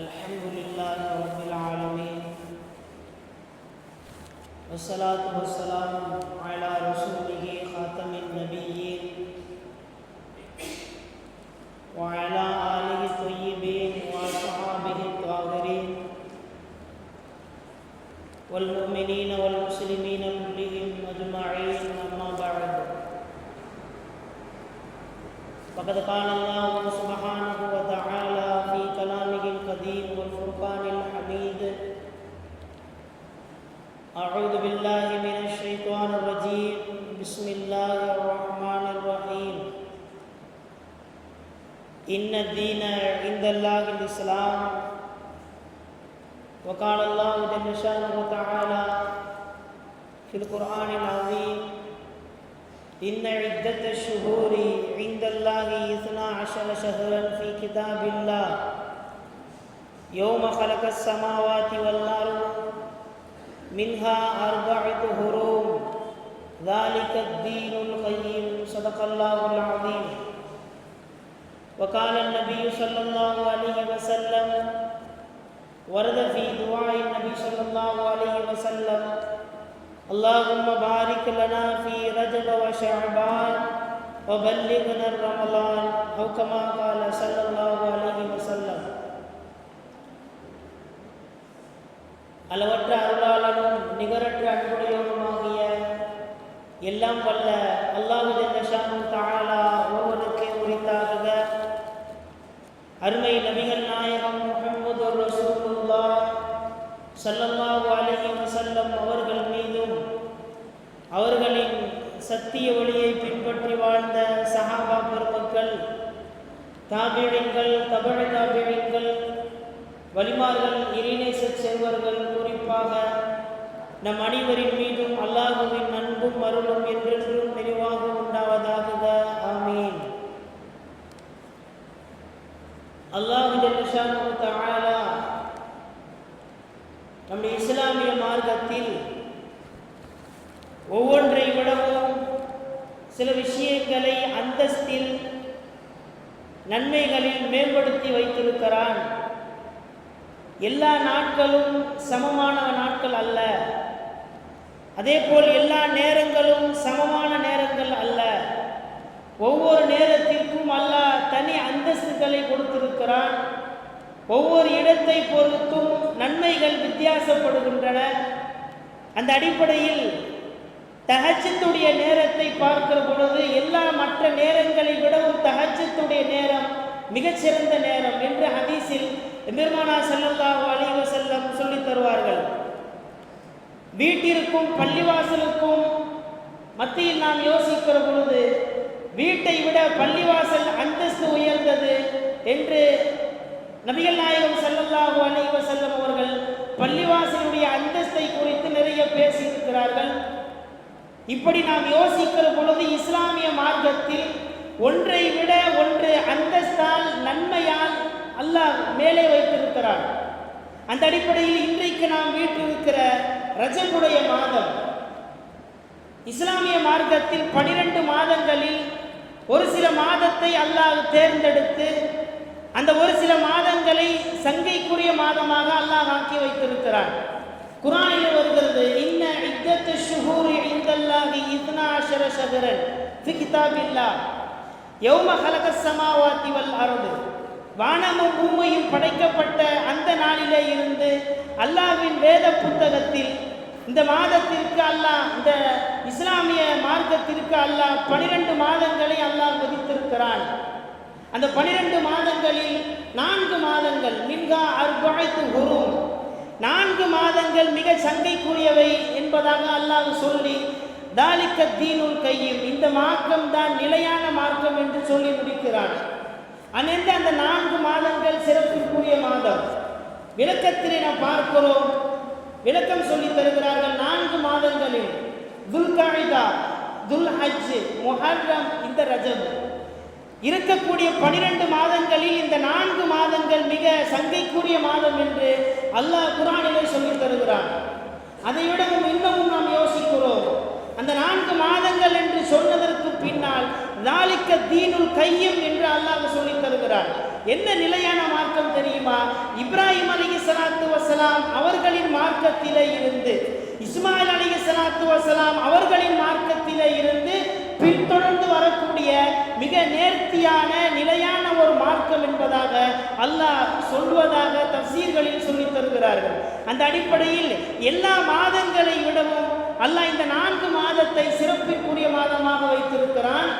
الحمد لله رب العالمين. والصلاة والسلام على رسوله خاتم النبيين عند الله الإسلام وقال الله جل شأنه وتعالى في القرآن العظيم إن عدة الشهور عند الله اثنا عشر شهرا في كتاب الله. يوم خلق السماوات والأرض منها أربعة هروم ذلك الدين القيم. صدق الله العظيم. وقال النبي صلى الله عليه وسلم ورد في دعاء النبي صلى الله عليه وسلم اللهم بارك لنا في رجب وشعبان وبلغنا رمضان أو كما قال صلى الله عليه وسلم அளவற்ற அருளாளனும் நிகரற்ற அன்புடையவனுமாகிய எல்லாம் வல்ல அல்லாஹு வசல்லம் அவர்கள் மீதும் அவர்களின் சத்திய ஒளியை பின்பற்றி வாழ்ந்த சஹாபா பெருமக்கள் தாபிழிங்கள் தபழ தாபிழிங்கள் வலிமார்கள் இறைநேச செல்வர்கள் குறிப்பாக நம் அனைவரின் மீதும் அல்லாஹுவின் அன்பும் அருளும் என்றென்றும் நிறைவாக உண்டாவதாக. ஆமீன். அல்லாஹு ஜல்லஷானு தஆலா நம்முடைய இஸ்லாமிய மார்க்கத்தில் ஒவ்வொன்றை விடவும் சில விஷயங்களை அந்தஸ்தில் நன்மைகளில் மேம்படுத்தி வைத்திருக்கிறான். எல்லா நாட்களும் சமமான நாட்கள் அல்ல. அதே போல் எல்லா நேரங்களும் சமமான நேரங்கள் அல்ல. ஒவ்வொரு நேரத்திற்கும் அல்லாஹ் தனி அந்தஸ்துகளை கொடுத்திருக்கிறான். ஒவ்வொரு இடத்தை பொறுத்தும் நன்மைகள் வித்தியாசப்படுகின்றன. அந்த அடிப்படையில் தகச்சத்துடைய நேரத்தை பார்க்கிற பொழுது எல்லா மற்ற நேரங்களை விடவும் தகச்சத்துடைய நேரம் மிகச்சிறந்த நேரம் என்று ஹதீஸில் பெருமானா செல்லல்லாஹு அலைஹி செல்லம் சொல்லித் தருவார்கள். வீட்டிற்கும் பள்ளிவாசலுக்கும் மத்தியில் நாம் யோசிக்கிற பொழுது வீட்டை விட பள்ளிவாசல் அந்தஸ்து உயர்ந்தது என்று நபிகள் நாயகம் செல்லல்லாஹு அலைஹி செல்லம் அவர்கள் பள்ளிவாசலுடைய அந்தஸ்தை குறித்து நிறைய பேசியிருக்கிறார்கள். இப்படி நாம் யோசிக்கிற பொழுது இஸ்லாமிய மார்க்கத்தில் ஒன்றை விட ஒன்று அந்தஸ்தால் நன்மையால் அல்லாஹ் மேலே வைத்திருக்கிறார். அந்த அடிப்படையில் இன்றைக்கு நாம் வீட்டிருக்கிற ரஜபுடைய மாதம். இஸ்லாமிய மார்க்கத்தில் பனிரெண்டு மாதங்களில் ஒரு சில மாதத்தை அல்லாஹ் தேர்ந்தெடுத்து அந்த ஒரு சில மாதங்களை சங்கைக்குரிய மாதமாக அல்லாஹ் ஆக்கி வைத்திருக்கிறான். குரானில் வருகிறது இன்ன இத்தத்து ஷுஹூரி இந்தல்லாஹி இத்னா அஷர ஷஹரன் ஃபி கிதாபில்லா யௌம ஹலக சமாவாத்தி வல் அருது. வானமும் பூமியும் படைக்கப்பட்ட அந்த நாளிலே இருந்து அல்லாஹ்வின் வேத புத்தகத்தில் இந்த மாதத்திற்கு அல்லாஹ் இந்த இஸ்லாமிய மார்க்கத்திற்கு அல்லாஹ் பனிரெண்டு மாதங்களை அல்லாஹ் விதித்திருக்கிறான். அந்த பனிரெண்டு மாதங்களில் நான்கு மாதங்கள் மின்கா அர்பாய்த்து குரும் நான்கு மாதங்கள் மிக சங்கைக்குரியவை என்பதாக அல்லாஹ் சொல்லி தாலிக்க தீனுல் கையும். இந்த மார்க்கம் தான் நிலையான மார்க்கம் என்று சொல்லி முடிக்கிறான் அனைத்து அந்த நான்கு மாதங்கள் சிறப்பிற்குரிய மாதம். விளக்கத்திலே நாம் பார்க்கிறோம். விளக்கம் சொல்லி தருகிறார்கள் நான்கு மாதங்களில். துல்காயிதா துல் ஹஜ் முஹர்ரம் இந்த ரஜம் இருக்கக்கூடிய பனிரெண்டு மாதங்களில் இந்த நான்கு மாதங்கள் மிக சங்கைக்குரிய மாதம் என்று அல்லாஹ் குரானிலே சொல்லித் தருகிறான். அதைவிடவும் இன்னமும் நாம் யோசிக்கிறோம். அந்த நான்கு மாதங்கள் என்று சொன்னதற்கு பின்னால் நாளிக்க தீனுல் கையும் என்று அல்லாஹ் சொல்லித் தருகிறார் என்ன நிலையான மார்க்கம் தெரியுமா? இப்ராஹிம் அலி சலாத்து வசலாம் அவர்களின் மார்க்கத்திலே இருந்து இஸ்மாயில் அலி சலாத்து வசலாம் அவர்களின் மார்க்கத்திலே இருந்து பின்தொடர்ந்து வரக்கூடிய மிக நேர்த்தியான நிலையான ஒரு மார்க்கம் என்பதாக அல்லாஹ் சொல்வதாக தப்சீர்களில் சொல்லி தருகிறார்கள். அந்த அடிப்படையில் எல்லா மாதங்களை விடவும் அல்லாஹ் இந்த நான்கு மாதத்தை சிறப்பிற்குரிய மாதமாக வைத்திருக்கிறான்.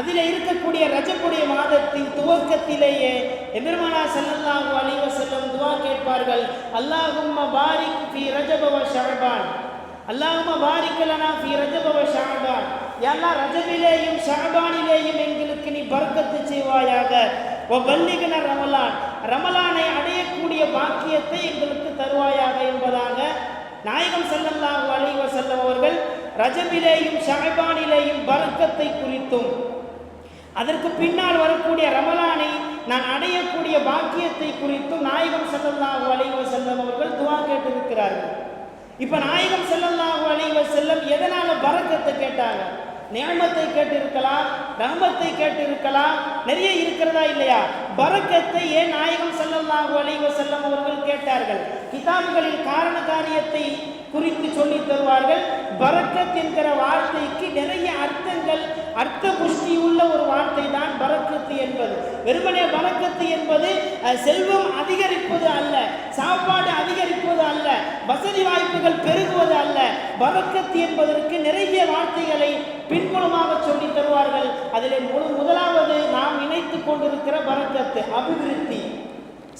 அதில் இருக்கக்கூடிய ரஜக்குடைய மாதத்தின் துவக்கத்திலேயே எமிர்மனா செல்லல்லாஹு அலைவ செல்லம் துவா கேட்பார்கள். அல்லாஹும்ம பாரிக் பி ரஜபவ ஷாபான் ஷஅபான். அல்லாஹும்ம பாரிக் ரஜபவ ஃபீ ஷஅபான் யா அல்லாஹ் ரஜபிலேயும் எங்களுக்கு நீ பரக்கத்து செய்வாயாக. ஓ வல்லிகன ரமலான். ரமலானை அடையக்கூடிய பாக்கியத்தை எங்களுக்கு தருவாயாக என்பதாக நாயகம் ஸல்லல்லாஹு அலைஹி செல்லம் அவர்கள் ரஜபிலேயும் ஷஅபானிலேயும் பரக்கத்தை குறித்தும் அதற்கு பின்னால் வரக்கூடிய ரமலானை நான் அடையக்கூடிய பாக்கியத்தை குறித்தும் நாயகம் ஸல்லல்லாஹு அலைஹி செல்லம் அவர்கள் துவா கேட்டிருக்கிறார்கள். இப்போ நாயகம் ஸல்லல்லாஹு அலைஹி செல்லம் எதனால பரக்கத்தை கேட்டாங்க? நியமத்தை கேட்டிருக்கலாம் ரஹமத்தை கேட்டிருக்கலாம் நிறைய இருக்கிறதா இல்லையா? பரக்கத்தை ஏன் நாயகம் ஸல்லல்லாஹு அலைஹி செல்லம் அவர்கள் கேட்டார்கள்? கிதாபுகளில் காரண காரியத்தை குறித்து சொல்லி தருவார்கள். பரக்கத் என்கிற வார்த்தைக்கு நிறைய அர்த்தங்கள் அர்த்த புஷ்டி உள்ள ஒரு வார்த்தை தான் பரக்கத்து என்பது. வெறுமனே பரக்கத்து என்பது செல்வம் அதிகரிப்பது அல்ல சாப்பாடு அதிகரிப்பது அல்ல வசதி வாய்ப்புகள் பெருகுவது அல்ல. பரக்கத்து என்பதற்கு நிறைய வார்த்தைகளை பின்புலமாக சொல்லி தருவார்கள். அதில் முழு முதலாவது நாம் இணைத்து கொண்டிருக்கிற பரக்கத்து அபிவிருத்தி.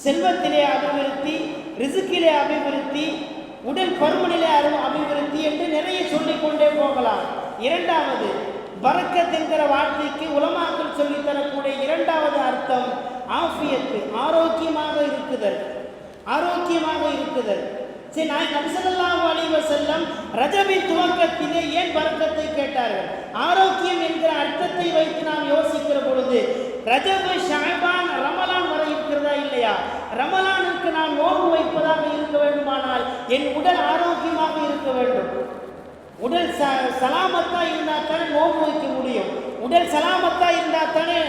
செல்வத்திலே அபிவிருத்தி ரிசுக்கிலே அபிவிருத்தி உடல் பருமநிலை அரு- அபிவிருத்தி என்று நிறைய சொல்லிக்கொண்டே போகலாம். இரண்டாவது பரக்கத் என்கிற வார்த்தைக்கு உலமாக்கள் சொல்லித் தரக்கூடிய இரண்டாவது அர்த்தம் ஆஃபியத்து ஆரோக்கியமாக இருக்குதல். ஆரோக்கியமாக இருக்குதல். சரி நான் நபிசல்லாஹு அலைஹி செல்லம் ரஜபின் துவக்கத்திலே ஏன் பரக்கத்தை கேட்டார்கள்? ஆரோக்கியம் என்கிற அர்த்தத்தை வைத்து நாம் யோசிக்கிற பொழுது ரஜபு ஷாபான் ரமலான் வரை இருக்கிறதா இல்லையா? ரமலானுக்கு நான் நோன்பு வைப்பதாக இருக்க வேண்டுமானால் என் உடல் ஆரோக்கியமாக இருக்க வேண்டும். உடல் ச சலாமத்தா இருந்தால் தானே நோன்பு வைக்க முடியும். உடல் சலாமத்தா இருந்தால் தானே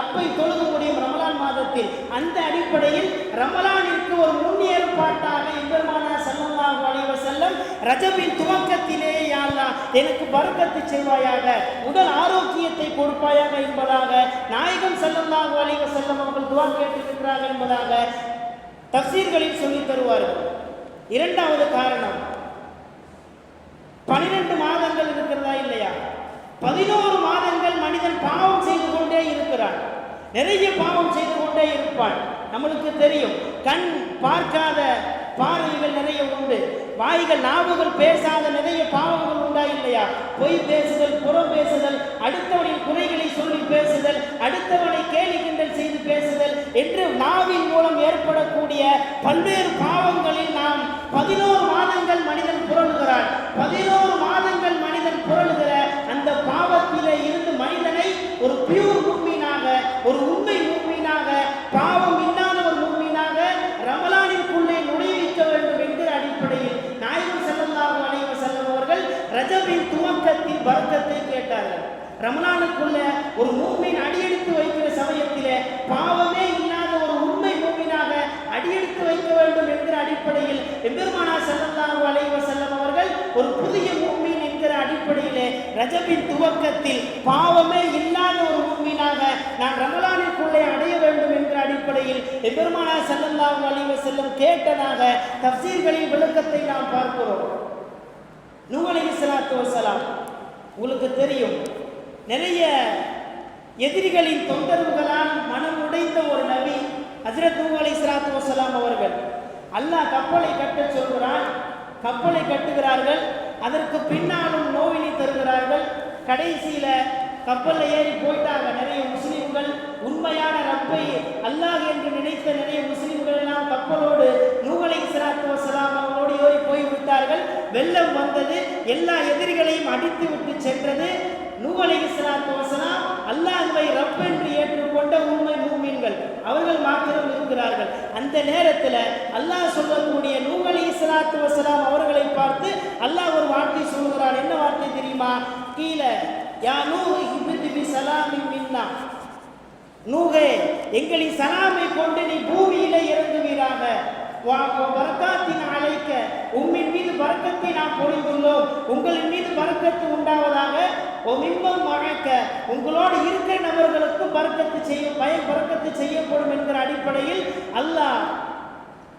அப்பை தொழுது முடியும் அந்த அடிப்படையில் ரமலானிற்கு ஒரு முன்னேற்பாட்டாக எம்பெருமானா ஸல்லல்லாஹு அலைஹி செல்லம் ரஜபின் துவக்கத்திலே யா எனக்கு பரக்கத்து செய்வாயாக உடல் ஆரோக்கியத்தை கொடுப்பாயாக என்பதாக நாயகம் ஸல்லல்லாஹு அலைஹி செல்லம் அவர்கள் துவா கேட்டிருக்கிறார்கள் என்பதாக தஃசீர்களில் சொல்லித் தருவார்கள். இரண்டாவது காரணம் பனிரெண்டு மாதங்கள் இருக்கிறதா இல்லையா? பதினோரு மாதங்கள் மனிதன் பாவம் செய்து கொண்டே இருக்கிறான். நிறைய பாவம் செய்து கொண்டே இருப்பான் நம்மளுக்கு தெரியும். கண் பார்க்காத பார்வைகள் நிறைய உண்டு. வாய்கள் நாவுகள் பேசாத நிறைய பாவங்கள் உண்டா இல்லையா பொய் பேசுதல் புறம் பேசுதல் அடுத்தவனின் குறைகளை சொல்லி பேசுதல் அடுத்தவனை கேலி கிண்டல் செய்து பேசுதல் என்று நாவின் மூலம் ஏற்படக்கூடிய பல்வேறு பாவங்களில் நாம் பதினோரு மாதங்கள் மனிதன் புரளுகிறான். பதினோரு மாதங்கள் மனிதன் புரளுகிற அந்த பாவத்திலே இருந்து மனிதனை ஒரு பியூர் மூமீனாக ஒரு உண்மை மூமீனாக பாவம் இல்லாத ஒரு மூமீனாக ரமலானிற்குள்ளே நுழைவிக்க வேண்டும் என்கிற அடிப்படையில் நாயகம் ஸல்லல்லாஹு அலைஹி வஸல்லம் அவர்கள் ரஜபின் துவக்கத்தில் பரக்கத்தை ரமணானுக்குள்ள ஒரு மூமின் அடியெடுத்து வைக்கிற சமயத்தில் பாவமே இல்லாத ஒரு உண்மை மூமினாக அடியெடுத்து வைக்க வேண்டும் என்கிற அடிப்படையில் எம்பெருமானா ஸல்லல்லாஹு அலைவ செல்லம் அவர்கள் ஒரு புதிய மூமின் என்கிற அடிப்படையிலே ரஜபின் துவக்கத்தில் பாவமே இல்லாத ஒரு மூமினாக நான் ரமலானிற்குள்ளே அடைய வேண்டும் என்கிற அடிப்படையில் எம்பெருமானா ஸல்லல்லாஹு அலைவ செல்லம் கேட்டதாக தஃசீர்களின் விளக்கத்தை நாம் பார்க்கிறோம். நூஹ் சலாத்து வசலாம் உங்களுக்கு தெரியும். நிறைய எதிரிகளின் தொந்தரவுகளால் மனம் உடைந்த ஒரு நபி ஹஜ்ரத் நூஹ் அலைஹிஸ்ஸலாத்து அவர்கள். அல்லாஹ் கப்பலை கட்டச் சொல்கிறான். கப்பலை கட்டுகிறார்கள். அதற்கு பின்னாலும் நோவினை தருகிறார்கள். கடைசியில் கப்பலில் ஏறி போயிட்டாங்க. நிறைய முஸ்லீம்கள். உண்மையான ரப்பை அல்லாஹ் என்று நினைத்த நிறைய முஸ்லீம்கள் எல்லாம் கப்பலோடு நூகலை சிராத்து வசலாம் அவங்களோடு ஏறி போய் விட்டார்கள் வெள்ளம் வந்தது. எல்லா எதிரிகளையும் அடித்து விட்டு சென்றது. நூகலை சிராத்து வசலாம் அல்லாஹ்வை ரப் என்று ஏற்றுக்கொண்ட உண்மை மூமீன்கள். அவர்கள் மாத்திரம் இருக்கிறார்கள். அந்த நேரத்தில் அல்லாஹ் சொல்லக்கூடிய நூகலை இஸ்லாத்து வசலாம் அவர்களை பார்த்து அல்லாஹ் ஒரு வார்த்தை சொல்கிறார் என்ன வார்த்தை தெரியுமா? கீழே யா நூ இஹ்பித் பி சலாமின் மின்னா. நூகே எங்களின் சலாமை கொண்டு நீ பூமியில இறங்குவீராக. வரக்காத்தின் அழைக்க உம்மின் மீது பறக்கத்தை நாம் பொழிந்துள்ளோம். உங்களின் மீது பறக்கத்து உண்டாவதாக ஓ மிம்பம் வழக்க உங்களோடு இருக்கிற நபர்களுக்கு பறக்கத்து செய்ய பயம் பறக்கத்து செய்யப்படும் என்கிற அடிப்படையில் அல்லாஹ்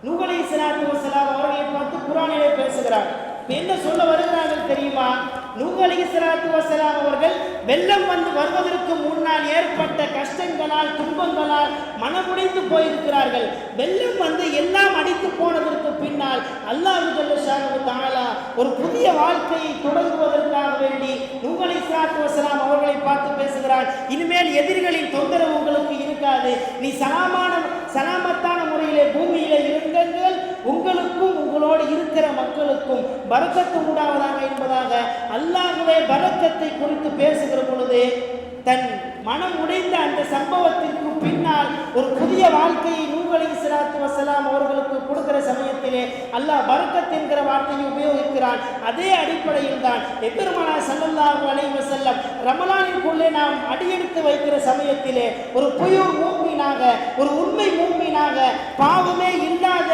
நூகலை சலாத்து வசலாம் அவர்களை பார்த்து குரானிலே பேசுகிறார். என்ன சொல்ல வருகிறார்கள் தெரியுமா? நூகலை சலாத்து வசலாம் அவர்கள் வெள்ளம் வந்து வருவதற்கு முன்னால் ஏற்பட்ட கஷ்டங்களால் துன்பங்களால் மனமுடைந்து போயிருக்கிறார்கள். வெள்ளம் வந்து எல்லாம் அடித்து போனதற்கு பின்னால் அல்லாஹ் ஜல்லஷானு தாலா ஒரு புதிய வாழ்க்கையை தொடங்குவதற்காக வேண்டி நூகலை சாத்து வசலாம் அவர்களை பார்த்து பேசுகிறார். இனிமேல் எதிரிகளின் தொந்தரவு உங்களுக்கு இருக்காது. நீ சமமான சலாமத்தான முறையிலே பூமியிலே இருங்கள் உங்களுக்கும் உங்களோடு இருக்கிற மக்களுக்கும் பரக்கத்து உண்டாவதாக என்பதாக அல்லாகவே பரக்கத்தை குறித்து பேசுகிற பொழுது தன் மனம் உடைந்த அந்த சம்பவத்திற்கு பின்னால் ஒரு புதிய வாழ்க்கையை நூகலை சிராத்து வசலாம் அவர்களுக்கு கொடுக்கிற சமயத்திலே அல்லாஹ் பரக்கத் என்கிற வார்த்தையை உபயோகிக்கிறான். அதே அடிப்படையில் தான் எபெருமானா சல்லல்லாஹு அலைவ செல்லம் ரமலானிற்குள்ளே நாம் அடியெடுத்து வைக்கிற சமயத்திலே ஒரு புயூர் மூமீனாக ஒரு உண்மை மூமீனாக பாவமே இல்லாத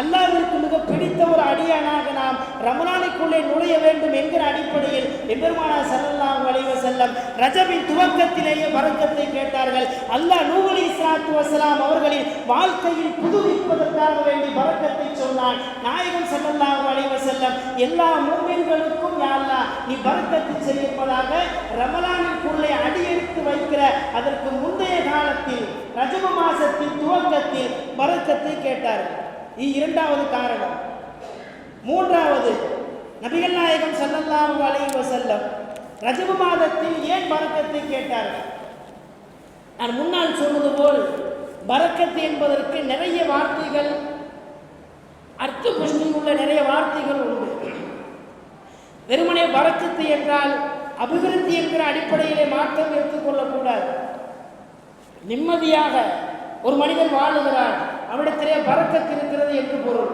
அல்லாவிற்கு மிக பிடித்த ஒரு அடியானாக நாம் ரமணானுக்குள்ளே நுழைய வேண்டும் என்கிற அடிப்படையில் எம்பெருமானா செல்லலாம் வளைவ செல்லம் ரஜபின் துவக்கத்திலேயே வரக்கத்தை கேட்டார்கள். அல்லாஹ் நூவலி இஸ்லாத்து வசலாம் அவர்களின் வாழ்க்கையில் புதுப்பிப்பதற்காக வேண்டி வரக்கத்தை சொன்னான். நாயகம் செல்லலாம் வளைவ செல்லம் எல்லா மூமின்களுக்கும் யாரா நீ பரக்கத்து செய்யப்பதாக ரமலானுக்குள்ளே அடியெடுத்து வைக்கிற அதற்கு முந்தைய காலத்தில் ரஜப மாசத்தின் துவக்கத்தில் வரக்கத்தை கேட்டார்கள். இரண்டாவது காரணம். மூன்றாவது நபிகள் நாயகம் ஸல்லல்லாஹு அலைஹி வஸல்லம் ரஜபு மாதத்தில் ஏன் பறக்கத்தை கேட்டார்கள் நான் முன்னால் சொன்னது போல் பறக்கத்து என்பதற்கு நிறைய வார்த்தைகள் அர்த்த புஷ்டி உள்ள நிறைய வார்த்தைகள் உண்டு. வெறுமனே பறக்கத்து என்றால் அபிவிருத்தி என்கிற அடிப்படையிலே மாற்றம் எடுத்துக்கொள்ளக்கூடாது நிம்மதியாக ஒரு மனிதன் வாழுகிறான். அவனிடத்திலே பறக்கத்து இருக்கிறது என்று பொருள்.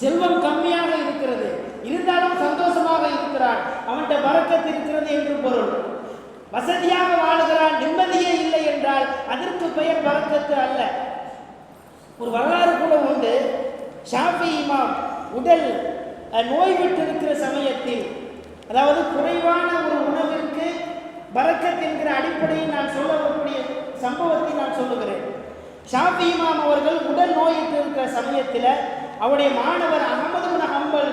செல்வம் கம்மியாக இருக்கிறது. இருந்தாலும் சந்தோஷமாக இருக்கிறான் அவன்கிட்ட பறக்கத்து இருக்கிறது என்று பொருள். வசதியாக வாழுகிறான் நிம்மதியே இல்லை என்றால் அதற்கு பெயர் பறக்கத்து அல்ல. ஒரு வரலாறு கூட உண்டு. ஷாஃபி இமாம் உடல் நோய் விட்டிருக்கிற சமயத்தில் அதாவது குறைவான ஒரு உணவிற்கு பரக்கத் என்கிற அடிப்படையில் நான் சொல்லக்கூடிய சம்பவத்தை நான் சொல்லுகிறேன். ஷாஃபி இமாம் அவர்கள் உடல் நோயிட்டு இருக்கிற சமயத்தில் அவருடைய மாணவர் அகமது பின் ஹம்பல்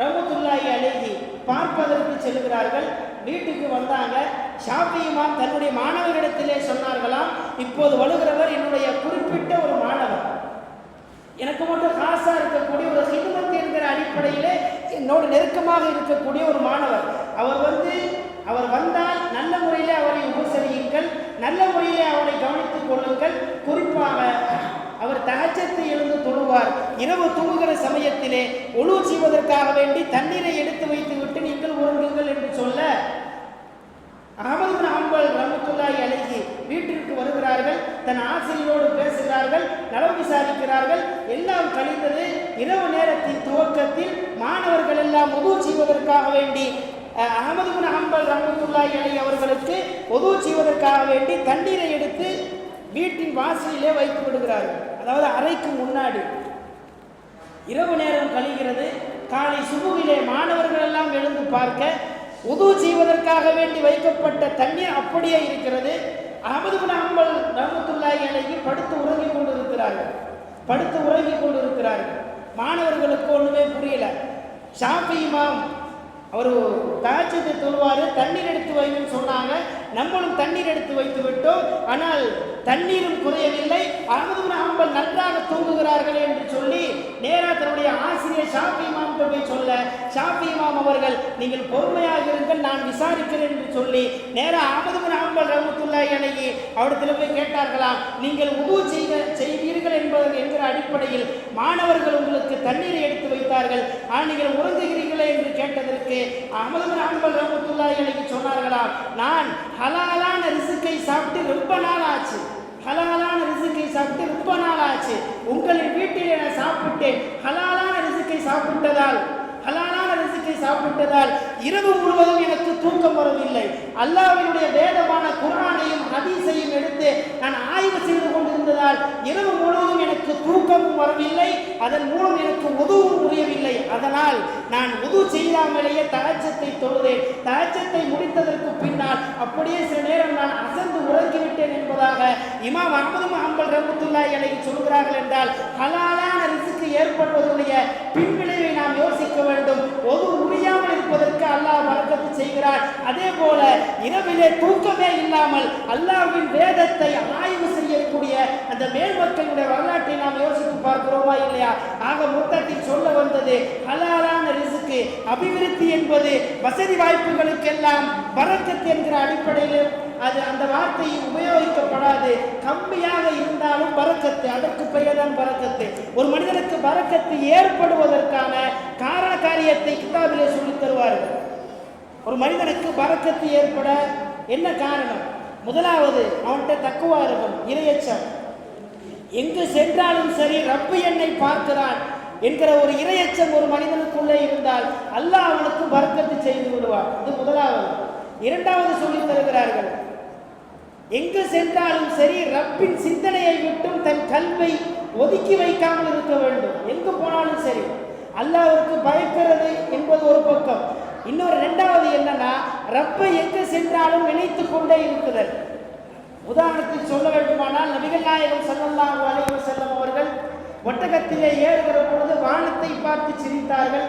ரஹமத்துல்லாஹி அலைஹி பார்ப்பதற்கு செல்கிறார்கள். வீட்டுக்கு வந்தாங்க. ஷாஃபி இமாம் தன்னுடைய மாணவரிடத்திலே சொன்னார்களாம் இப்போது வருகிறவர் என்னுடைய குறிப்பிட்ட ஒரு மாணவர். எனக்கு மட்டும் காசா இருக்கக்கூடிய ஒரு ஹிதுமத் என்கிற அடிப்படையிலே என்னோடு நெருக்கமாக இருக்கக்கூடிய ஒரு மாணவர். அவர் வந்து அவர் வந்தால் நல்ல முறையில் அவரை உபசரியுங்கள் நல்ல முறையில் அவரை கவனித்துக் கொள்ளுங்கள் குறிப்பாக அவர் தகச்சத்தை எழுந்து தொழுவார். இரவு தூங்குகிற சமயத்திலே ஒழு செய்வதற்காக வேண்டி தண்ணீரை எடுத்து வைத்துவிட்டு நீங்கள் உறங்குங்கள் என்று சொல்ல அகமது பின் ஹம்பல் அழகி வீட்டிற்கு வருகிறார்கள். தன் ஆசிரியரோடு பேசுகிறார்கள் நலம் விசாரிக்கிறார்கள். எல்லாம் கழிந்தது இரவு நேரத்தின் துவக்கத்தில் மாணவர்கள் எல்லாம் உதவு செய்வதற்காக வேண்டி அகமது பின் ஹம்பல் ரமத்துல்லாய் அலைஹி அவர்களுக்கு உதவு செய்வதற்காக வேண்டி தண்ணீரை எடுத்து வீட்டின் வாசலிலே வைத்து விடுகிறார்கள். அதாவது அறைக்கு முன்னாடி. இரவு நேரம் கழிகிறது. காலை சுபுவிலே மாணவர்கள் எல்லாம் எழுந்து பார்க்க உது செய்வதற்காக வேண்டி வைக்கப்பட்ட தண்ணீர் அப்படியே இருக்கிறது. அகமது பின் அம்பல் ரஹமத்துல்லாஹி படுத்து உறங்கிக் கொண்டிருக்கிறார்கள். படுத்து உறங்கிக் கொண்டிருக்கிறார்கள். மாணவர்களுக்கு ஒன்றுமே புரியல. ஷாஃபி இமாம் அவர் தாஜத்தை தொழுவார் தண்ணீர் எடுத்து வைங்கன்னு சொன்னாங்க. நம்மளும் தண்ணீர் எடுத்து வைத்து விட்டோம். ஆனால் தண்ணீரும் குறையவில்லை. அகமது பின் நன்றாக தூங்குகிறார்கள் என்று சொல்லி நேரா தன்னுடைய ஆசிரியர் ஷாஃபி இமாம் போய் சொல்ல ஷாஃபி இமாம் அவர்கள் நீங்கள் பொறுமையாக இருங்கள் நான் விசாரிக்கிறேன் என்று சொல்லி நேரா அகமது பின் ஹம்பல் ரஹமத்துல்லாஹி அலைஹி அவரிடத்தில் போய் கேட்டார்களாம் நீங்கள் உபு செய்த செய்வீர்கள் என்பது என்கிற அடிப்படையில் மாணவர்கள் உங்களுக்கு தண்ணீரை எடுத்து வைத்தார்கள். ஆனால் நீங்கள் உறங்குகிறீர்களே என்று கேட்டதற்கு அகமது பின் ஹம்பல் ரஹமத்துல்லாஹி அலைஹி சொன்னார்களாம் நான் ஹலாலான ரிசுக்கை சாப்பிட்டு ரொம்ப நாள் ஆச்சு ஹலாலான ரிசுக்கை சாப்பிட்டு ரொம்ப நாள் ஆச்சு. உங்களின் வீட்டில் என சாப்பிட்டு ஹலாலான ரிசுக்கை சாப்பிட்டதால் ஹலாலான ரிசுக்கை சாப்பிட்டதால் இரவு முழுவதும் எனக்கு தூக்கம் வரவில்லை. அல்லாவினுடைய வேதமான குரானையும் ஹதீஸையும் எடுத்து நான் ஆய்வு செய்து கொண்டிருந்ததால் இரவு முழுவதும் எனக்கு எனக்கு தூக்கமும் வரவில்லை அதன் மூலம் எனக்கு உதவும் புரியவில்லை அதனால் நான் உது செய்யாமலேயே தகச்சத்தை தொழுதேன். தகச்சத்தை முடித்ததற்கு பின்னால் அப்படியே சில நேரம் நான் அசந்து உறங்கிவிட்டேன் என்பதாக இமாம் அகமது மஹம்பல் ரஹமத்துல்லாஹி அலைஹி சொல்கிறார்கள் என்றால் ஹலாலான ரிசுக்கு ஏற்படுவதுடைய பின்விளைவை நாம் யோசிக்க வேண்டும். ஒரு முடியாமல் இருப்பதற்கு அல்லாஹ் வழக்கத்து செய்கிறார் அதே போல இரவிலே தூக்கமே இல்லாமல் அல்லாஹ்வின் வேதத்தை ஆய்வு செய்யக்கூடிய அந்த மேல்மக்களுடைய வரலாற்றை நாம் யோசித்து பார்க்கிறோமா இல்லையா? ஆக மொத்தத்தில் சொல்ல வந்தது ஹலாலான ரிசுக்கு அபிவிருத்தி என்பது வசதி வாய்ப்புகளுக்கெல்லாம் பறக்கத்து என்கிற அடிப்படையில் அது அந்த வார்த்தை உபயோகிக்கப்படாது. கம்மியாக இருந்தாலும் பறக்கத்து அதற்கு பெயர் தான் பறக்கத்து ஒரு மனிதனுக்கு பறக்கத்து ஏற்படுவதற்கான காரண காரியத்தை கிதாபிலே சொல்லித் தருவார்கள். ஒரு மனிதனுக்கு பறக்கத்து ஏற்பட என்ன காரணம்? முதலாவது அவன்கிட்ட தக்குவா இருக்கும் இரையச்சம். எங்கு சென்றாலும் சரி ரப்பு என்னை பார்க்கிறான் என்கிற ஒரு இரையச்சம் ஒரு மனிதனுக்குள்ளே இருந்தால் அல்லாஹ் அவனுக்கு வர்க்கத்து செய்து விடுவான். இது முதலாவது. இரண்டாவது சொல்லித் தருகிறார்கள் எங்கு சென்றாலும் சரி ரப்பின் சிந்தனையை விட்டும் தன் கல்வை ஒதுக்கி வைக்காமல் இருக்க வேண்டும். எங்கு போனாலும் சரி அல்லாஹ்வுக்கு பயக்கிறது என்பது ஒரு பக்கம். இன்னொரு ரெண்டாவது என்னன்னா ரப்பை எங்கு சென்றாலும் நினைத்து கொண்டே இருக்குதல். உதாரணத்தில் சொல்ல வேண்டுமானால் நபிகள் நாயகம் ஸல்லல்லாஹு அலைவர் செல்லும் அவர்கள் ஒட்டகத்திலே ஏறுகிற பொழுது வானத்தை பார்த்து சிரித்தார்கள்.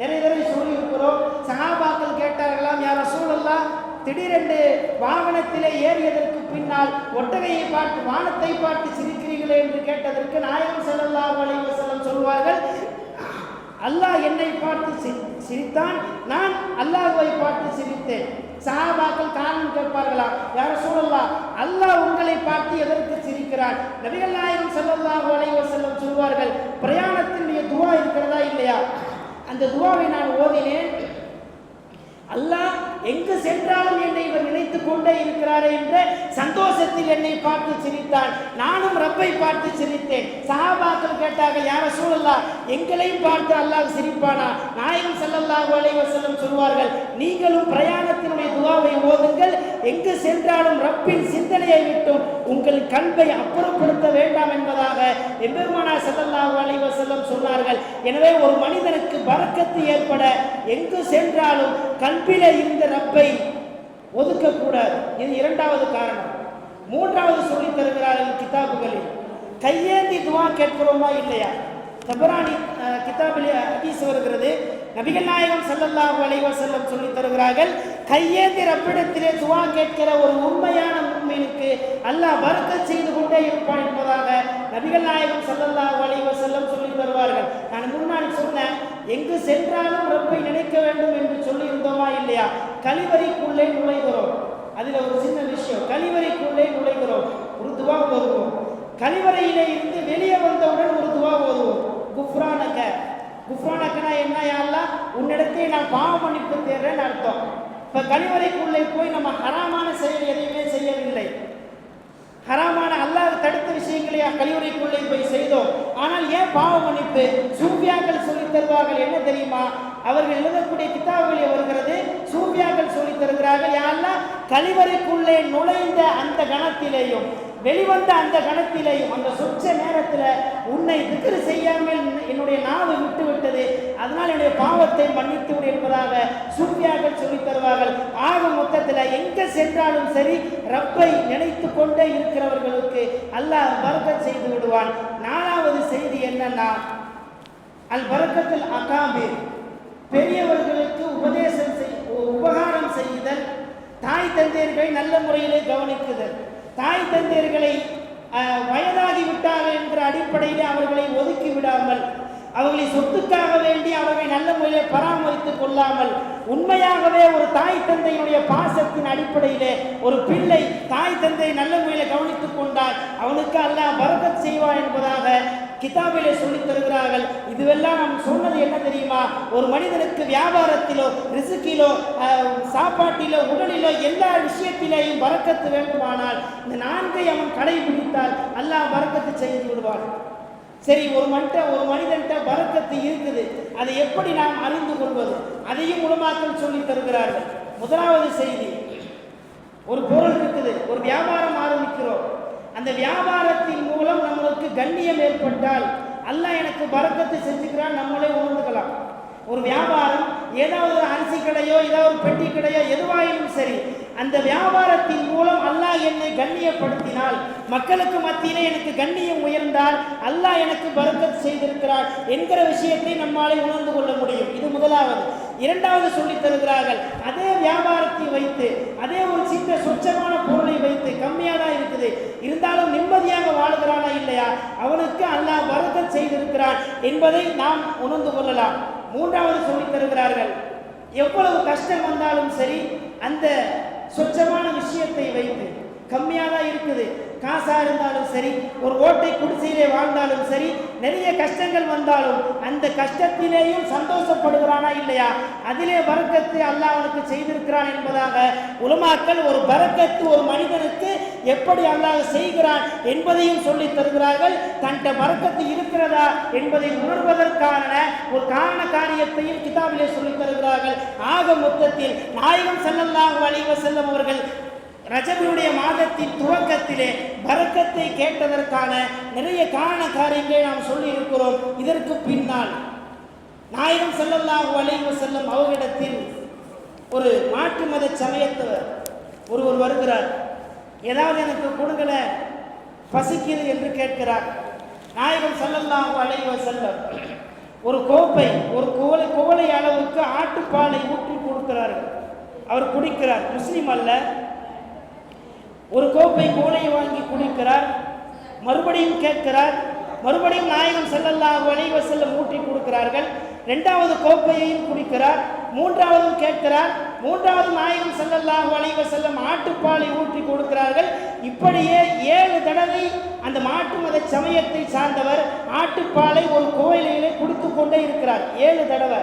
நிறைய தடவை சொல்லியிருக்கிறோம் சகாபாக்கள் கேட்டார்களாம் யார் சூழல்லாம் திடீரென்று வாகனத்திலே ஏறியதற்கு பின்னால் ஒட்டகையை பார்த்து வானத்தை பார்த்து சிரிக்கிறீர்களே என்று கேட்டதற்கு நாயகம் ஸல்லல்லாஹு அலைஹி செல்லம் சொல்வார்கள். அல்லாஹ் என்னை பார்த்து சிரித்தான். நான் அல்லாஹுவை பார்த்து சிரித்தேன். சஹாபாக்கள் காரணம் கேட்பார்களா? யார சூழல்லா அல்லாஹ் உங்களை பார்த்து எதற்கு சிரிக்கிறார்? நபிகள் நாயகம் ஸல்லல்லாஹு அலைஹி செல்லம் சொல்வார்கள் பிரயாணத்தினுடைய துவா இருக்கிறதா இல்லையா? அந்த துவாவை நான் ஓதினேன். அல்லாஹ் எங்கு சென்றாலும் என்னை இவர் நினைத்துக் கொண்டே இருக்கிறார் என்ற சந்தோஷத்தில் என்னை பார்த்து சிரித்தான் நானும் ரப்பை பார்த்து சிரித்தேன். சஹாபாக்கள் கேட்டாங்க யார சூழல்லா எங்களையும் பார்த்து அல்லாஹ் சிரிப்பானா? நாயகம் ஸல்லல்லாஹு அலைஹி செல்லும் சொல்வார்கள் நீங்களும் பிரயாணத்தினுடைய துவாவை ஓதுங்கள். எங்கு சென்றாலும் ரப்பின் சிந்தனையை விட்டும் உங்கள் கல்வை அப்புறப்படுத்த வேண்டாம் என்பதாக எம்பெருமானா ஸல்லல்லாஹு அலைவர் செல்லும் சொன்னார்கள். எனவே ஒரு மனிதனுக்கு பறக்கத்து ஏற்பட எங்கு சென்றாலும் கல்விலே இருந்த ரப்பை ஒதுக்கக்கூடாது. இது இரண்டாவது காரணம். மூன்றாவது சொல்லித் தருகிறார்கள் கிதாபுகளில். கையேந்தி துவா கேட்கிறோமா இல்லையா? தபராணி கிதாபிலே அதிசு வருகிறது. நபிகள் நாயகம் ஸல்லல்லாஹு அலைஹி செல்லம் சொல்லித் தருகிறார்கள் கையேந்தி ரப்பிடத்திலே துவா கேட்கிற ஒரு உண்மையான உண்மையினுக்கு அல்லாஹ் வருத்த செய்து கொண்டே இருப்பான் என்பதாக நபிகள் நாயகம் ஸல்லல்லாஹு அலைஹி செல்லம் சொல்லித் தருவார்கள். நான் முன்னால் சொன்னேன் எங்கு சென்றாலும் ரப்பை நினைக்க வேண்டும் என்று சொல்லி இருந்தோமா இல்லையா? கழிவறைக்குள்ளே நுழை அதில் ஒரு சின்ன விஷயம் கழிவறைக்குள்ளே நுழைகிறோம் ஒரு துவா ஓதுவோம் கழிவறையிலே இருந்து வெளியே வந்தவுடன் ஒரு துவா ஓதுவோம் குஃப்ரானக குஃப்ரானக்கனா என்ன யாரெல்லாம் உன்னிடத்தே நான் பாவ மன்னிப்பு தேடுறேன்னு அர்த்தம். இப்போ கழிவறைக்குள்ளே போய் நம்ம ஹராமான செயல் எதையுமே செய்யவில்லை. ஹராமான அல்லாத தடுத்த விஷயங்களை கழிவுறைக்குள்ளே போய் செய்தோம். ஆனால் ஏன் பாவ மன்னிப்பு சூஃபியாக்கள் சொல்லி தருவார்கள் என்ன தெரியுமா? அவர்கள் எழுதக்கூடிய கிதாபுகளே வருகிறது. சூஃபியாக்கள் சொல்லி தருகிறார்கள் யாரெல்லாம் கழிவறைக்குள்ளே நுழைந்த அந்த கணத்திலேயும் வெளிவந்த அந்த கணத்திலேயும் அந்த சொச்ச நேரத்தில் உன்னை திக்கிற செய்யாமல் என்னுடைய நாவு விட்டு விட்டது அதனால் என்னுடைய பாவத்தை மன்னித்து விடு என்பதாக சூஃபியாக்கள் சொல்லித் தருவார்கள். ஆக மொத்தத்தில் எங்கே சென்றாலும் சரி ரப்பை நினைத்து கொண்டே இருக்கிறவர்களுக்கு அல்லாஹ் பரக்கத் செய்து விடுவான். நாலாவது செய்தி என்னன்னா அல் வரக்கத்தில் அகாபிர் பெரியவர்களுக்கு உபதேசம் செய் உபகாரம் செய்தல் தாய் தந்தையர்களை நல்ல முறையிலே கவனிக்குதல். தாய் தந்தையர்களை வயதாகி விட்டார்கள் என்கிற அடிப்படையிலே அவர்களை ஒதுக்கி விடாமல் அவர்களை சொத்துக்காக வேண்டி அவர்களை நல்ல முறையில் பராமரித்துக் கொள்ளாமல் உண்மையாகவே ஒரு தாய் தந்தையினுடைய பாசத்தின் அடிப்படையிலே ஒரு பிள்ளை தாய் தந்தை நல்ல முறையில் கவனித்துக் கொண்டால் அவனுக்கு அல்லாஹ் பரக்கத் செய்வான் என்பதாக கிதாபிலே சொல்லித் தருகிறார்கள். இதுவெல்லாம் நாம் சொன்னது என்ன தெரியுமா? ஒரு மனிதனுக்கு வியாபாரத்திலோ ரிசுக்கிலோ சாப்பாட்டிலோ உடலிலோ எல்லா விஷயத்திலேயும் வரக்கத்து வேண்டுமானால் இந்த நான்கை அவன் கடைபிடித்தால் அல்லாஹ் வரக்கத்து செய்து விடுவான். சரி ஒரு மனித ஒரு மனிதன்கிட்ட வரக்கத்து இருக்குது. அதை எப்படி நாம் அறிந்து கொள்வது? அதையும் உலமாக்கள் சொல்லித் தருகிறார்கள். முதலாவது செய்தி ஒரு பொருள் இருக்குது. ஒரு வியாபாரம் ஆரம்பிக்கிறோம். அந்த வியாபாரத்தின் மூலம் நம்மளுக்கு கண்ணியம் ஏற்பட்டால் அல்லாஹ் எனக்கு பரக்கத்து செஞ்சுக்கிறான் நம்மளே உணர்ந்துக்கலாம். ஒரு வியாபாரம் ஏதாவது ஒரு அரிசி கடையோ ஏதாவது ஒரு பெட்டி கடையோ எதுவாயினும் சரி அந்த வியாபாரத்தின் மூலம் அல்லாஹ் என்னை கண்ணியப்படுத்தினால் மக்களுக்கு மத்தியிலே எனக்கு கண்ணியம் உயர்ந்தால் அல்லாஹ் எனக்கு பரக்கத் செய்திருக்கிறார் என்கிற விஷயத்தை நம்மாலே உணர்ந்து கொள்ள முடியும். இது முதலாவது. இரண்டாவது சொல்லித் தருகிறார்கள் அதே வியாபாரத்தை வைத்து அதே ஒரு சின்ன சொச்சமான பொருளை வைத்து கம்மியாக தான் இருக்குது. இருந்தாலும் நிம்மதியாக வாழ்கிறானா இல்லையா? அவனுக்கு அல்லாஹ் வருத்தம் செய்திருக்கிறான் என்பதை நாம் உணர்ந்து கொள்ளலாம். மூன்றாவது சொல்லித் தருகிறார்கள் எவ்வளவு கஷ்டம் வந்தாலும் சரி அந்த சொச்சமான விஷயத்தை வைத்து கம்மியாக தான் இருக்குது. காசாக இருந்தாலும் சரி ஒரு ஓட்டை குடிசையிலே வாழ்ந்தாலும் சரி நிறைய கஷ்டங்கள் வந்தாலும் அந்த கஷ்டத்திலேயும் சந்தோஷப்படுகிறானா இல்லையா? அதிலே பரக்கத்து அல்லாஹ் அவனுக்கு செய்திருக்கிறான் என்பதாக உலமாக்கள் ஒரு பரக்கத்து ஒரு மனிதனுக்கு எப்படி அல்லாஹ் செய்கிறான் என்பதையும் சொல்லி தருகிறார்கள். தன்ட்ட பரக்கத்து இருக்கிறதா என்பதை உணர்வதற்கான ஒரு காரண காரியத்தையும் கிதாபிலே சொல்லி தருகிறார்கள். ஆக மொத்தத்தில் நாயகம் ஸல்லல்லாஹு அலைஹி செல்லும் அவர்கள் ரஜபுடைய மாதத்தின் துவக்கத்திலே பரக்கத்தை கேட்டதற்கான நிறைய காரண காரியங்களை நாம் சொல்லி இருக்கிறோம் இதற்கு பின்னால் நாயகம் ஸல்லல்லாஹு அலைஹி செல்லும் அவர்களிடத்தில் ஒரு மாற்று மத சமயத்தவர் ஒருவர் வருகிறார். ஏதாவது எனக்கு கொடுங்கல பசிக்கிறது என்று கேட்கிறார். நாயகம் ஸல்லல்லாஹு அலைஹி வஸல்லம் ஒரு கோப்பை ஒரு குவளை குவளை அளவுக்கு ஆட்டுப்பாலை ஊற்றி கொடுக்கிறார்கள். அவர் குடிக்கிறார். முஸ்லீம் அல்ல. ஒரு கோப்பை கோலையை வாங்கி குடிக்கிறார் மறுபடியும் கேட்கிறார். மறுபடியும் நாயகம் செல்லல்லா வளைவ செல்லம் ஊற்றி கொடுக்கிறார்கள். ரெண்டாவது கோப்பையையும் குடிக்கிறார். மூன்றாவதும் கேட்கிறார். மூன்றாவது நாயகம் ஸல்லல்லாஹு வளைவ செல்லம் ஆட்டுப்பாலை ஊற்றி கொடுக்கிறார்கள். இப்படியே ஏழு தடவை அந்த மாட்டு மத சமயத்தை சார்ந்தவர் ஆட்டுப்பாலை ஒரு கோயிலிலே கொடுத்து கொண்டே இருக்கிறார். ஏழு தடவை.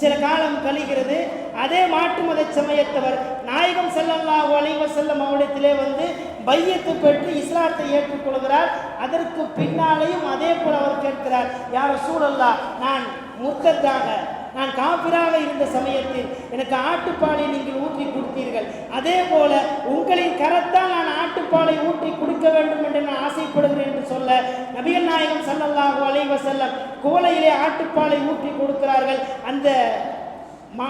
சில காலம் கழிகிறது. அதே மாட்டு மத சமயத்தவர் நாயகம் செல்லல்லா ஒலைவ செல்ல மாவட்டத்திலே வந்து பையத்து பெற்று இஸ்லாத்தை ஏற்றுக்கொள்கிறார். அதற்கு பின்னாலேயும் அதே போல அவர் கேட்கிறார் யார் சூழல்லா நான் முத்தத்தாக நான் காபிராக இருந்த சமயத்தில் எனக்கு ஆட்டுப்பாலை நீங்கள் ஊற்றி கொடுத்தீர்கள். அதே போல உங்களின் கரத்தால் நான் ஆட்டுப்பாலை ஊற்றி கொடுக்க வேண்டும் என்று நான் ஆசைப்படுகிறேன் என்று சொல்ல நபிகள் நாயகம் சல்லல்லாஹு அலைவ செல்லம் கோலையிலே ஆட்டுப்பாலை ஊற்றி கொடுக்கிறார்கள். அந்த மா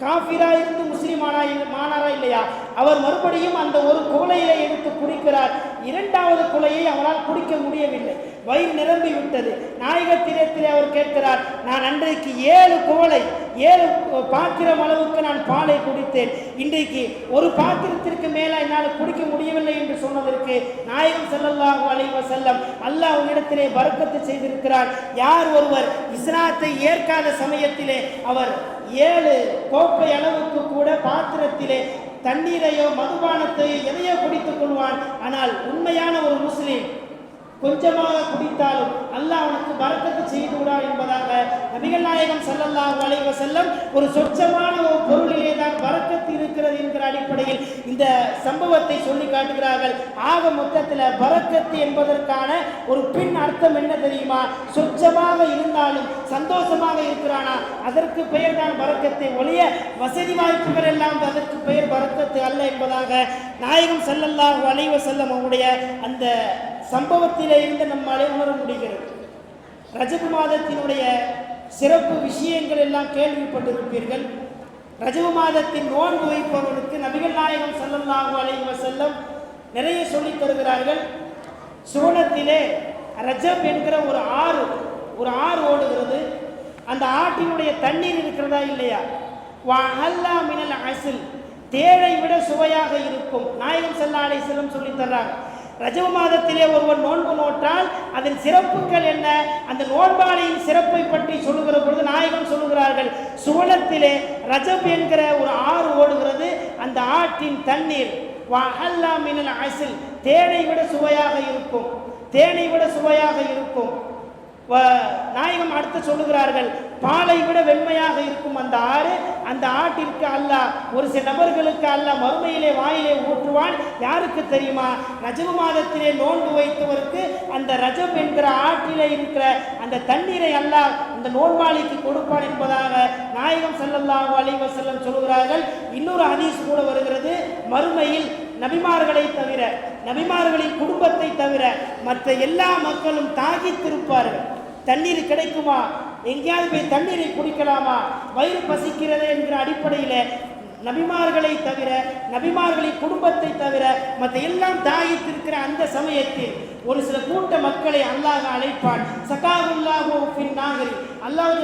காஃபிரா இருந்து முஸ்லீமானா மானாரா இல்லையா? அவர் மறுபடியும் அந்த ஒரு கோலையில எடுத்து குடிக்கிறார் இரண்டாவது குலையை அவரால் குடிக்க முடியவில்லை. வயிறு நிரம்பி விட்டது நாயகத்திடத்திலே அவர் கேட்கிறார் நான் அன்றைக்கு ஏழு குவளை ஏழு பாத்திரம் அளவுக்கு நான் பாலை குடித்தேன். இன்றைக்கு ஒரு பாத்திரத்திற்கு மேலே என்னால் குடிக்க முடியவில்லை என்று சொன்னதற்கு நாயகம் ஸல்லல்லாஹு அலைஹி செல்லம் அல்லாஹ் உன்னிடத்திலே பரக்கத்து செய்திருக்கிறார். யார் ஒருவர் இஸ்லாத்தை ஏற்காத சமயத்திலே அவர் ஏழு கோப்பை அளவுக்கு கூட பாத்திரத்திலே தண்ணீரையோ மதுபானத்தையோ எதையோ குடித்துக் கொள்வான் ஆனால் உண்மையான ஒரு முஸ்லீம் கொஞ்சமாக குடித்தாலும் அல்லாஹ் அவனுக்கு பரக்கத்து செய்து விடா என்பதாக நபிகள் நாயகம் செல்லல்லா வளைவ செல்லம் ஒரு சொச்சமான ஒரு பொருளிலே தான் பரக்கத்து இருக்கிறது என்கிற அடிப்படையில் இந்த சம்பவத்தை சொல்லி காட்டுகிறார்கள். ஆக மொத்தத்தில் பரக்கத்து என்பதற்கான ஒரு பின் அர்த்தம் என்ன தெரியுமா? சொச்சமாக இருந்தாலும் சந்தோஷமாக இருக்கிறானா? அதற்கு பெயர் தான் பரக்கத்தை ஒழிய வசதி வாய்ப்புகள் எல்லாம் அதற்கு பெயர் பரக்கத்து அல்ல என்பதாக நாயகம் செல்லல்லா அலைஹி செல்லம் அவனுடைய அந்த சம்பவத்திலே இருந்து நம்மாலே உணர முடிகிறது. ரஜபு மாதத்தினுடைய சிறப்பு விஷயங்கள் எல்லாம் கேள்விப்பட்டிருப்பீர்கள். ரஜபு மாதத்தின் நோன்பு வைப்பவர்களுக்கு நபிகள் நாயகம் ஸல்லல்லாஹு அலைவ செல்லம் நிறைய சொல்லித் தருகிறார்கள். சோனத்திலே ரஜப் என்கிற ஒரு ஆறு ஒரு ஆறு ஓடுகிறது. அந்த ஆற்றினுடைய தண்ணீர் இருக்கிறதா இல்லையா? வஹல்லா மினல் அசில் தேழை விட சுவையாக இருக்கும். நாயகம் ஸல்லல்லாஹு செல்லும் வஸல்லம் சொல்லித் தர்றாங்க. ரஜவ மாதத்திலே ஒருவன் நோன்பு நோற்றால் அதன் சிறப்புகள் என்ன? அந்த நோன்பாளையின் சிறப்பை பற்றி சொல்லுகிற பொழுது நாயகம் சொல்லுகிறார்கள் சுவனத்திலே ரஜப் என்கிற ஒரு ஆறு ஓடுகிறது. அந்த ஆற்றின் தண்ணீர் வஹல்லா மின்னல் அசில் தேனை விட சுவையாக இருக்கும். தேனை விட சுவையாக இருக்கும். நாயகம் அடுத்து சொல்லுகிறார்கள் பாலை விட வெண்மையாக இருக்கும் அந்த ஆறு அந்த ஆட்டிற்கு அல்ல ஒரு சில நபர்களுக்கு அல்ல மறுமையிலே வாயிலே ஊற்றுவான். யாருக்கு தெரியுமா? ரஜபு மாதத்திலே நோன்பு வைத்தவருக்கு அந்த ரஜம் என்கிற ஆற்றிலே இருக்கிற அந்த தண்ணீரை அல்லாஹ் இந்த நோன்பாளிக்கு கொடுப்பான் என்பதாக நாயகம் ஸல்லல்லாஹு அலைவ செல்லம் சொல்கிறார்கள் இன்னொரு ஹதீஸ் கூட வருகிறது. மறுமையில் நபிமார்களை தவிர நபிமார்களின் குடும்பத்தை தவிர மற்ற எல்லா மக்களும் தாகித்திருப்பார்கள். தண்ணீர் கிடைக்குமா? எங்கேயாவது போய் தண்ணீரை குடிக்கலாமா? வயிறு பசிக்கிறது என்கிற அடிப்படையில் நபிமார்களை தவிர நபிமார்களின் குடும்பத்தை தவிர மற்ற எல்லாம் தாயித்திருக்கிற அந்த சமயத்தில் ஒரு சில கூட்ட மக்களை அல்லாஹ் அழைப்பான். சகாவுல்லாஹோ பின் நாகரி. அல்லாஹ்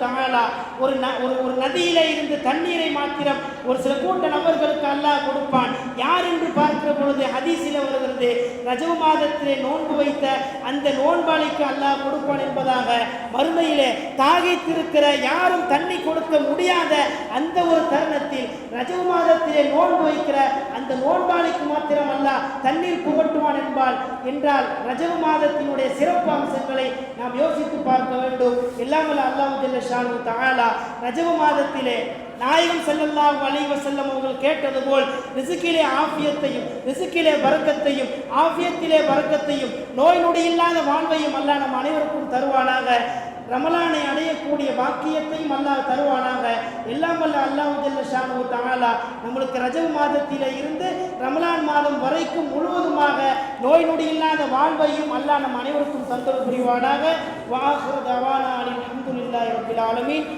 தஆலா ஒரு ந- ஒரு ஒரு நதியில இருந்து தண்ணீரை மாத்திரம் ஒரு சில கூட்ட நபர்களுக்கு அல்லாஹ் கொடுப்பான். யார் என்று பார்க்கிற பொழுது ஹதீசில வருகிறது ரஜவ மாதத்திலே நோன்பு வைத்த அந்த நோன்பாளிக்கு அல்லாஹ் கொடுப்பான் என்பதாக மறுமையிலே தாகித்திருக்கிற யாரும் தண்ணி கொடுக்க முடியாத அந்த ஒரு தருணத்தில் ரஜவ மாதத்திலே நோன்பு வைக்கிற அந்த நோன்பாளிக்கு மாத்திரம் அல்லாஹ் தண்ணீர் புகட்டுவான் என்பால் என்றால் ரஜவு மாதத்தினுடைய சிறப்பு அம்சங்களை நாம் யோசித்து பார்க்க வேண்டும். இல்லாமல் அல்லாஹு ஜல்ல ஷானு தஆலா மாதத்திலே நாயகம் ஸல்லல்லாஹு வலிவ செல்லம் அவர்கள் கேட்டது போல் ரிசுக்கிலே ஆஃபியத்தையும் ரிசுக்கிலே வரக்கத்தையும் ஆஃபியத்திலே பரக்கத்தையும் நோய் நொடி இல்லாத வாழ்வையும் அல்ல நம் அனைவருக்கும் தருவானாக. ரமலானை அடையக்கூடிய பாக்கியத்தையும் அல்லாஹ் தருவானாக எல்லாம் வல்ல அல்லாஹ் ஜல்ல ஷானு தஆலா நம்மளுக்கு ரஜவ் மாதத்தில் இருந்து ரமலான் மாதம் வரைக்கும் முழுவதுமாக நோய் நொடி இல்லாத வாழ்வையும் அல்லாஹ் நம் அனைவருக்கும் தந்தல் புரிவானாக. வாஹு தவானா அலி அஹமதுல்லாஹி ரபில் ஆலமீன்.